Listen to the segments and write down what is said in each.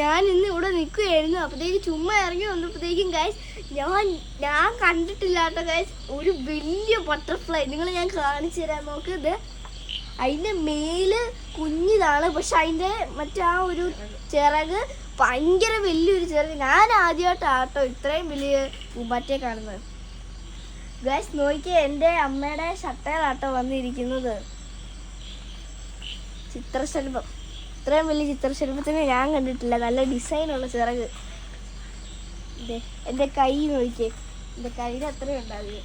ഞാൻ ഇന്ന് ഇവിടെ നിൽക്കുകയായിരുന്നു. അപ്പോഴത്തേക്ക് ചുമ്മാ ഇറങ്ങി വന്നപ്പോഴത്തേക്കും ഗൈസ് ഞാൻ ഞാൻ കണ്ടിട്ടില്ലാത്ത ഗൈസ് ഒരു വലിയ ബട്ടർഫ്ലൈ നിങ്ങൾ ഞാൻ കാണിച്ചു തരാൻ നോക്ക് ഇത് അതിന്റെ മേൽ കുഞ്ഞിതാണ്. പക്ഷെ അതിന്റെ മറ്റാ ഒരു ചിറക് ഭയങ്കര വലിയൊരു ചിറക്. ഞാൻ ആദ്യമായിട്ടാട്ടോ ഇത്രയും വലിയ പൂമ്പാറ്റയെ കാണുന്നത്. ഗൈസ് നോക്കിയ എന്റെ അമ്മയുടെ ഷട്ടയിലാട്ടോ വന്നിരിക്കുന്നത്. ചിത്രശലഭം. ഇത്രയും വലിയ ചിത്രശലഭത്തിനെ ഞാൻ കണ്ടിട്ടില്ല. നല്ല ഡിസൈനുള്ള ചിറക്. ദേ, എന്റെ കൈ നോക്കിയേ. എന്റെ കയ്യിൽ അത്രയും ഉണ്ടാവില്ല?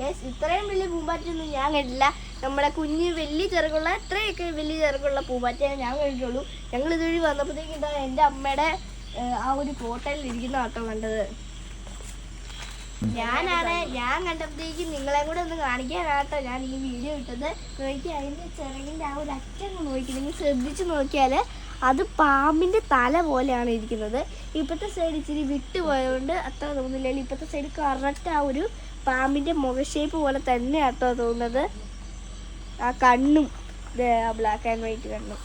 യെസ് ഇത്രയും വലിയ പൂമ്പാറ്റയൊന്നും ഞാൻ കണ്ടില്ല നമ്മളെ കുഞ്ഞ് വലിയ ചെറുകുള്ള അത്രയൊക്കെ വലിയ ചെറുകുള്ള പൂമ്പാറ്റയെ ഞാൻ കണ്ടിട്ടുള്ളൂ. ഞങ്ങൾ ഇതുവഴി വന്നപ്പോഴത്തേക്കും എന്റെ അമ്മയുടെ ആ ഒരു കോട്ടയിൽ ഇരിക്കുന്ന ആട്ടോ കണ്ടത്. ഞാനാണ് ഞാൻ കണ്ടപ്പോഴത്തേക്ക് നിങ്ങളെ കൂടെ ഒന്ന് കാണിക്കാനാട്ടോ ഞാൻ ഈ വീഡിയോ ഇട്ടത്. നോക്കി അതിന്റെ ചിറകിന്റെ ആ ഒരു അറ്റം നോക്കി നിങ്ങൾ ശ്രദ്ധിച്ചു നോക്കിയാൽ അത് പാമ്പിന്റെ തല പോലെയാണ് ഇരിക്കുന്നത്. ഇപ്പോഴത്തെ സൈഡ് ഇച്ചിരി വിട്ടുപോയതുകൊണ്ട് അത്ര തോന്നുന്നില്ല. ഇപ്പോഴത്തെ സൈഡ് കറക്റ്റ് ആ ഒരു പാമ്പിന്റെ മുഖ ഷേപ്പ് പോലെ തന്നെയാട്ടോ തോന്നുന്നത്. ആ കണ്ണും ബ്ലാക്ക് ആൻഡ് വൈറ്റ് കണ്ണും.